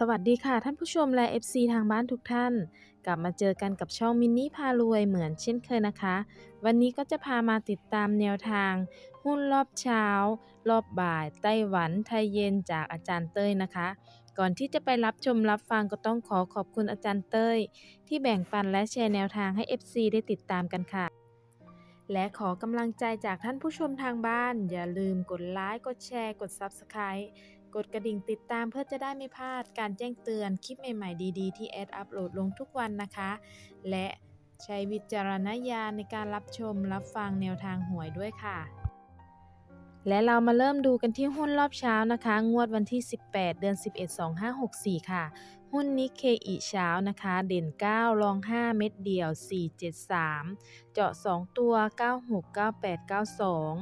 สวัสดีค่ะท่านผู้ชมและ FC ทางบ้านทุกท่าน กลับมาเจอกันกับช่องมินนี่พารวยเหมือนเช่นเคยนะคะ วันนี้ก็จะพามาติดตามแนวทาง หุ้นรอบเช้า รอบบ่าย ไต้หวันไทยเย็นจากอาจารย์เต้ยนะคะ ก่อนที่จะไปรับชมรับฟังก็ต้องขอขอบคุณอาจารย์เต้ย ที่แบ่งปันและแชร์แนวทางให้ FC ได้ติดตามกันค่ะ และขอกำลังใจจากท่านผู้ชมทางบ้าน อย่าลืมกดไลค์กดแชร์กด Subscribe กดกระดิ่งติดตามเพื่อจะได้ไม่พลาดการแจ้งเตือนคลิปใหม่ๆดีๆ ที่แอดอัปโหลดลงทุกวันนะคะ และใช้วิจารณญาณในการรับชมรับฟังแนวทางหวยด้วยค่ะ และเรามาเริ่มดูกันที่หุ้นรอบเช้านะคะ งวดวันที่ 18 เดือน 11 2564 ค่ะ หุ้นนิเคอิเช้านะคะ เด่น 9 รอง 5 เม็ดเดียว 473 เจาะ 2 ตัว 96 98 92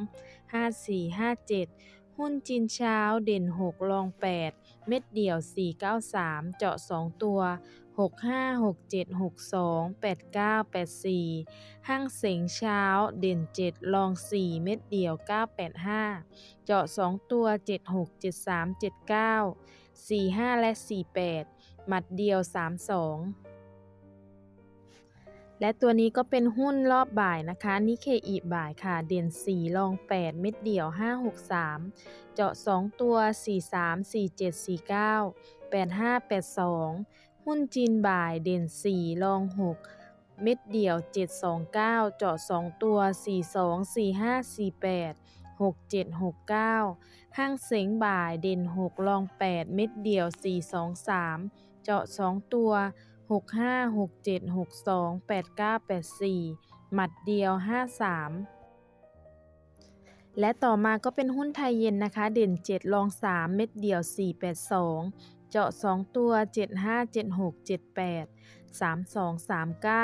5457 หุ้นจีนเช้าเด่น6รอง 8 เม็ดเดี่ยว 493 เจาะ 2 ตัว 65 67 62 89 84 ห้างเสงเช้าเด่น7รอง 4 เม็ดเดี่ยว 985 เจาะ 2 ตัว 76 73 79 45 และ 48 หมัดเดียว 32 และตัวนี้ก็เป็นหุ้นรอบบ่ายนะคะนิเคอีบ่ายค่ะ เด่น 4 รอง 8 เม็ดเดี่ยว 563 เจาะ 2 ตัว 43 47 49 85 82 หุ้นจีนบ่ายเด่น 4 รอง 6 เม็ดเดี่ยว 729 เจาะ 2 ตัว 42 45 48 6769 ห้างเสงบ่ายเด่น 6 รอง 8 เม็ดเดี่ยว 423 เจาะ 2 ตัว 65 67 62 89 84 หมัดเดียว 53 และต่อมาก็เป็นหุ้นไทยเย็นนะคะ เด่น 7 รอง 3 เม็ดเดียว 482 เจาะ 2 ตัว 75 76 78 32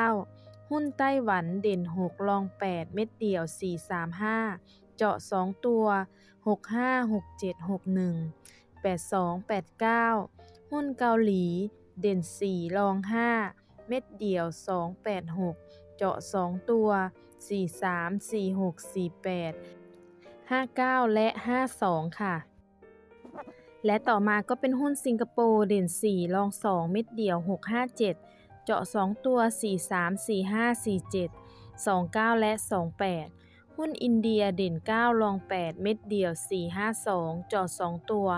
39 หุ้นไต้หวันเด่น 6 รอง 8 เม็ดเดียว 435 เจาะ 2 ตัว 65 67 61 82 89 หุ้นเกาหลี เด่น 4 รอง 5 เม็ดเดี่ยว 286 เจาะ 2 ตัว 43 46 48 59 และ 52 ค่ะ และต่อมาก็เป็นหุ้นสิงคโปร์เด่น 4 รอง 2 เม็ดเดี่ยว 657 เจาะ 2 ตัว 43 45 47 29 และ 28หุ้นอินเดียเด่น 9 รอง 8 เม็ดเดียว 452จาะ2ตัว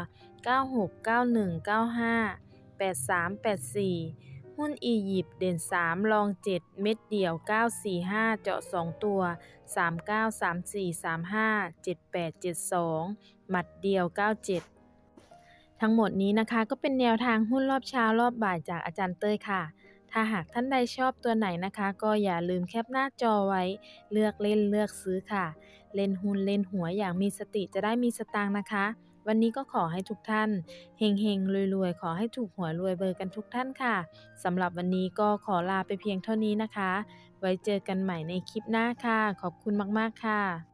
96 91 95 83 84 หุ้นอียิปต์เด่น 3 รอง 7 เม็ดเดี่ยว 945 เจาะ 2 ตัว 39 34 35 78 72 หมัดเดียว 97ทั้งหมดนี้นะคะก็เป็นแนวทางหุ้นรอบเช้ารอบบ่ายจากอาจารย์เต้ยค่ะ ถ้าหากท่านใดชอบตัวไหนนะคะ ก็อย่าลืมแคปหน้าจอไว้ เลือกเล่นเลือกซื้อค่ะ เล่นหุ้นเล่นหัวอย่างมีสติจะได้มีสตางค์นะคะ วันนี้ก็ขอให้ทุกท่านเฮงเฮงรวยๆ ขอให้ถูกหวยรวยเบอร์กันทุกท่านค่ะสำหรับวันนี้ก็ขอลาไปเพียงเท่านี้นะคะ ไว้เจอกันใหม่ในคลิปหน้าค่ะ ขอบคุณมากๆค่ะ